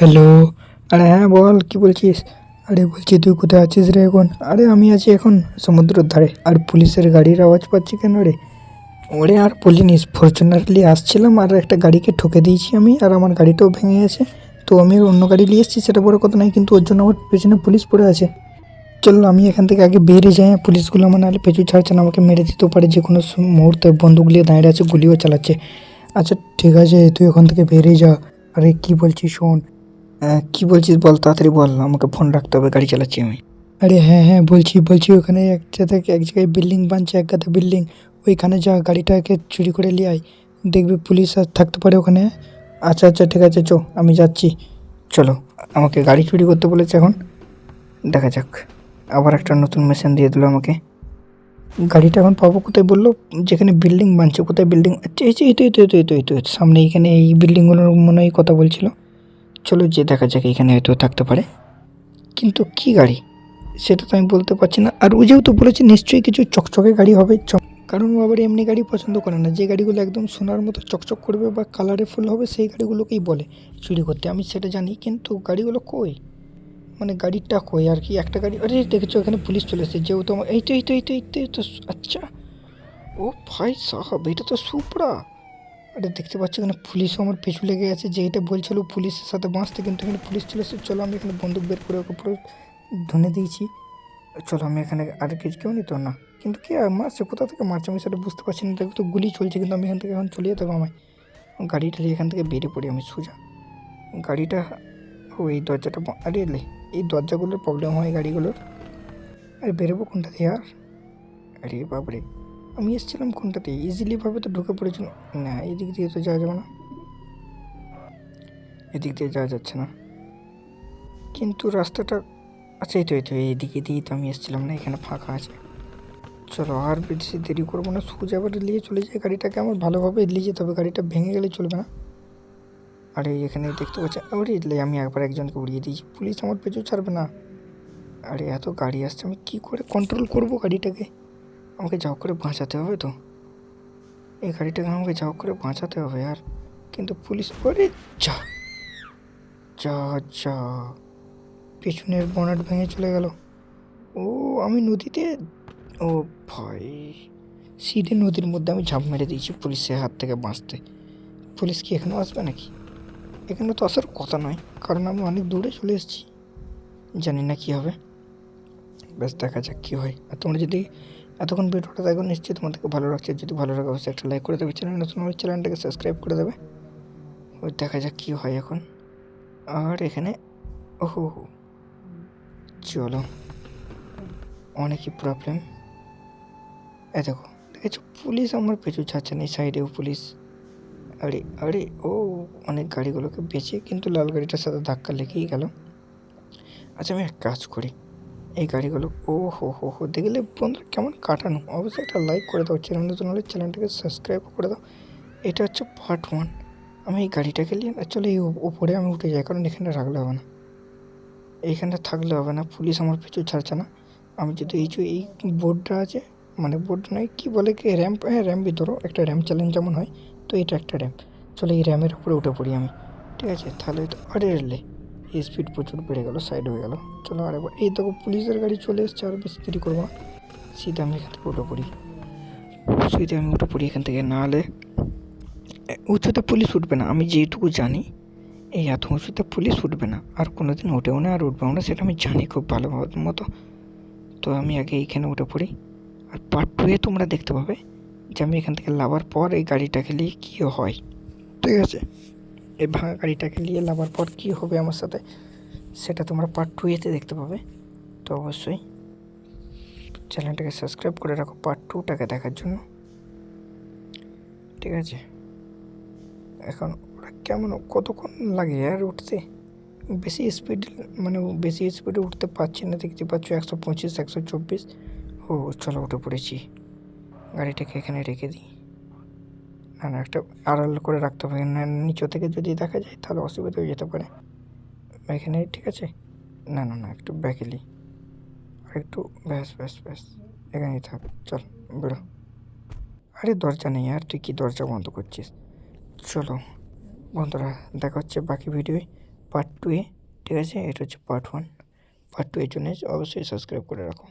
Hello আরে হ্যাঁ বল, কি বলছিস? আরে বলছি, তুই কোথায় আছিস রে এখন? আরে আমি আছি এখন সমুদ্রের ধারে। আর পুলিশের গাড়ির আওয়াজ পাচ্ছি কেন রে? ওরে আর বলিনিস ফরচুনার নিয়ে আসছিলাম আর একটা গাড়িকে ঠকে দিয়েছি আমি, আর আমার গাড়িটাও ভেঙে গেছে। তো আমি অন্য গাড়ি নিয়ে এসেছি, সেটা বড় কথা নয়, কিন্তু ওর জন্য আমার পেছনে পুলিশ পড়ে আছে। চল, আমি এখান থেকে আগে বেরিয়ে যাই পুলিশগুলো আমার নাহলে পেছু ছাড়ছে না, আমাকে মেরে দিতেও পারে, যে কোনো মুহূর্তে বন্দুক নিয়ে দাঁড়িয়ে আছে, গুলিও চালাচ্ছে। আচ্ছা ঠিক আছে, তুই ওখান থেকে বেরিয়ে যা। আরে, কি বলছিস শোন হ্যাঁ কী বলছিস বল, তাড়াতাড়ি বল, আমাকে ফোন রাখতে হবে, গাড়ি চালাচ্ছি আমি। আরে হ্যাঁ হ্যাঁ বলছি বলছি, ওখানে এক জায়গায় এক জায়গায় বিল্ডিং বানছে, এক গাদা বিল্ডিং ওইখানে যা, গাড়িটাকে চুরি করে নিয়ে আয়। দেখবি পুলিশ আর থাকতে পারে ওখানে। আচ্ছা আচ্ছা ঠিক আছে, চো, আমি যাচ্ছি। চলো, আমাকে গাড়ি চুরি করতে বলেছে এখন। দেখা যাক, আবার একটা নতুন মেশিন দিয়ে দিল আমাকে। গাড়িটা এখন পাবো কোথায় বলল? যেখানে বিল্ডিং বানছে, কোথায় বিল্ডিং আচ্ছা এই তো এই তো এই তো এই তো সামনে এইখানে এই বিল্ডিংগুলোর মনে হয় কথা বলছিল। চলো যে দেখা যাক এখানে হয়তো থাকতে পারে। কিন্তু কি গাড়ি? সেটা তো আমি বলতে পারছি না। আর ও যেহেতু বলেছে নিশ্চয়ই কিছু চকচকে গাড়ি হবে চক কারণ ও আবার এমনি গাড়ি পছন্দ করে না। যে গাড়িগুলো একদম সোনার মতো চকচক করবে বা কালারে ফুল হবে, সেই গাড়িগুলোকেই বলে চুরি করতে। আমি সেটা জানি, কিন্তু গাড়িগুলো কই? মানে গাড়িটা কই? আর কি একটা গাড়ি আরে দেখেছ, এখানে পুলিশ চলে এসেছে। যেহেতু আমার এই তো এই তো এই তো এই তো আচ্ছা। ও ভাই সাহাব, এটা তো সুপরা। আরে দেখতে পাচ্ছি এখানে পুলিশও আমার পিছু লেগে আছে, যে এটা বলছিল পুলিশের সাথে বাঁচতে, কিন্তু এখানে পুলিশ চলে এসেছে। চলো আমি এখানে বন্দুক বের করে ওকে পুরো ধনে দিয়েছি। চলো আমি এখানে আর কিছু কেউ নিত না। কিন্তু কে মারছে? কোথা থেকে মারছে আমি সেটা বুঝতে পারছি না। দেখো তো গুলি চলছে, কিন্তু আমি এখান থেকে এখন চলে যেতে হবে আমায়। গাড়িটা এখান থেকে বেরিয়ে পড়ি আমি, সোজা। গাড়িটা, ও, এই দরজাটা আরে লে, এই দরজাগুলোর প্রবলেম হয় গাড়িগুলোর। আরে বেরোবো কোনটা দিয়ে? আর আরে বাপরে। আমি এসেছিলাম কোনটাতে? ইজিলিভাবে তো ঢুকে পড়েছিল না, এদিক দিয়ে তো যাওয়া যাবে না। এদিক দিয়ে যাওয়া যাচ্ছে না। কিন্তু রাস্তাটা আচ্ছা এই তো এই তো এইদিকে দিয়েই তো আমি এসেছিলাম না, এখানে ফাঁকা আছে। চলো, আর বেশি দেরি করব না, সোজা এবার নিয়ে চলে যাই। গাড়িটাকে আমার ভালোভাবে নিয়ে যেতে হবে, গাড়িটা ভেঙে গেলে চলবে না। আরে, এখানে দেখতে পাচ্ছি, আরে এলে আমি একবার একজনকে উড়িয়ে দিয়েছি। পুলিশ আমার পেছু ছাড়বে না। আরে, এত গাড়ি আসছে, আমি কী করে কন্ট্রোল করব গাড়িটাকে? আমাকে যাও করে বাঁচাতে হবে তো। এই গাড়িটাকে আমাকে যাও করে বাঁচাতে হবে আর। কিন্তু পুলিশ পরে যা যা যা। পেছনের বনেট ভেঙে চলে গেল। ও, আমি নদীতে, ও ভাই সিধে নদীর মধ্যে আমি ঝাঁপ মেরে দিয়েছি পুলিশের হাত থেকে বাঁচতে। পুলিশ কি এখানেও আসবে নাকি? এখানে তো আসার কথা নয়, কারণ আমি অনেক দূরে চলে এসেছি। জানি না কী হবে। বেশ দেখা যাক কী হয়। আর তোমরা যদি এতক্ষণ ভিডিওটা দেখো, নিশ্চয়ই তোমাদেরকে ভালো লাগছে। যদি ভালো লাগে, অবশ্যই একটা লাইক করে দেবে। চ্যানেল নতুন ওই চ্যানেলটাকে সাবস্ক্রাইব করে দেবে। ওই দেখা যাক কী হয় এখন। আর এখানে, ওহো চলো। অনেকই প্রবলেম এ দেখো, দেখেছ? পুলিশ আমার পেছু ছাড়ছে না, এই সাইডেও পুলিশ। আরে আরে, ও, অনেক গাড়িগুলোকে বেঁচে, কিন্তু লাল গাড়িটার সাথে ধাক্কা লেগেই গেল। আচ্ছা আমি এক কাজ করি। এই গাড়িগুলো ও হো হো হো দেখলে বন্ধুরা কেমন কাটানো। অবশ্যই একটা লাইক করে দাও চ্যানেল নতুন হলে চ্যানেলটাকে সাবস্ক্রাইব করে দাও। এটা হচ্ছে পার্ট ওয়ান আমি এই গাড়িটাকে নিয়ে অ্যাকচুয়ালি এই ওপরে আমি উঠে যাই, কারণ এখানে রাখলে হবে না। এইখানটা থাকলে হবে না পুলিশ আমার পিছু ছাড়ছে না। আমি যদি এই যে এই বোর্ডটা আছে মানে বোর্ড নয়, কী বলে কি র্যাম্প হ্যাঁ র্যাম্পই ধরো, একটা র্যাম্প চ্যালেঞ্জ যেমন হয়, তো এটা একটা র্যাম্প চলো এই র্যামের উপরে উঠে পড়ি আমি, ঠিক আছে? তাহলে তো আরে রেলে স্পিড প্রচুর বেড়ে গেল সাইড হয়ে গেল। চলো আরেকবার এই দেখো, পুলিশের গাড়ি চলে এসছে আর বেশি দেরি করব না। সিধা আমি এখান থেকে উঠে পড়ি। সিধা আমি উঠে পড়ি এখান থেকে না হলে উঁচুতে পুলিশ উঠবে না, আমি যেটুকু জানি, এই এত উঁচুতে পুলিশ উঠবে না। আর কোনো দিন উঠেও না আর উঠবেও না, সেটা আমি জানি খুব ভালো মতো তো আমি আগে এইখানে উঠে পড়ি। আর পার্ট টুয়ে তোমরা দেখতে পাবে যে আমি এখান থেকে লাভার পর এই গাড়িটাকে নিয়ে কী হয়। ঠিক আছে? এই ভাঙা গাড়িটাকে নিয়ে লাভার পর কী হবে আমার সাথে, সেটা তোমরা পার্ট টু এতে দেখতে পাবে। তো অবশ্যই চ্যানেলটাকে সাবস্ক্রাইব করে রাখো পার্ট টুটাকে দেখার জন্য। ঠিক আছে? এখন ওরা কেমন, কতক্ষণ লাগে আর উঠতে? বেশি স্পিড মানে বেশি স্পিডে উঠতে পারছি না, দেখতে পাচ্ছ একশো পঁচিশ, একশো চব্বিশ। ও, চলো উঠে পড়েছি। গাড়িটাকে এখানে রেখে দিই। না না একটা আড়াল করে রাখতে হবে। না, নিচু থেকে যদি দেখা যায়, তাহলে অসুবিধা হয়ে যেতে পারে। এখানে ঠিক আছে? না না না, একটু ব্যাকেলি আর একটু, ব্যাস ব্যাস ব্যাস এখানেই থাক চল, বেরো। আরে, দরজা নেই আর, তুই কি দরজা বন্ধ করছিস? চলো, বন্ধুরা, দেখা হচ্ছে বাকি ভিডিওয় পার্ট টু এ ঠিক আছে? এটা হচ্ছে পার্ট ওয়ান পার্ট টু এর জন্য অবশ্যই সাবস্ক্রাইব করে রাখো।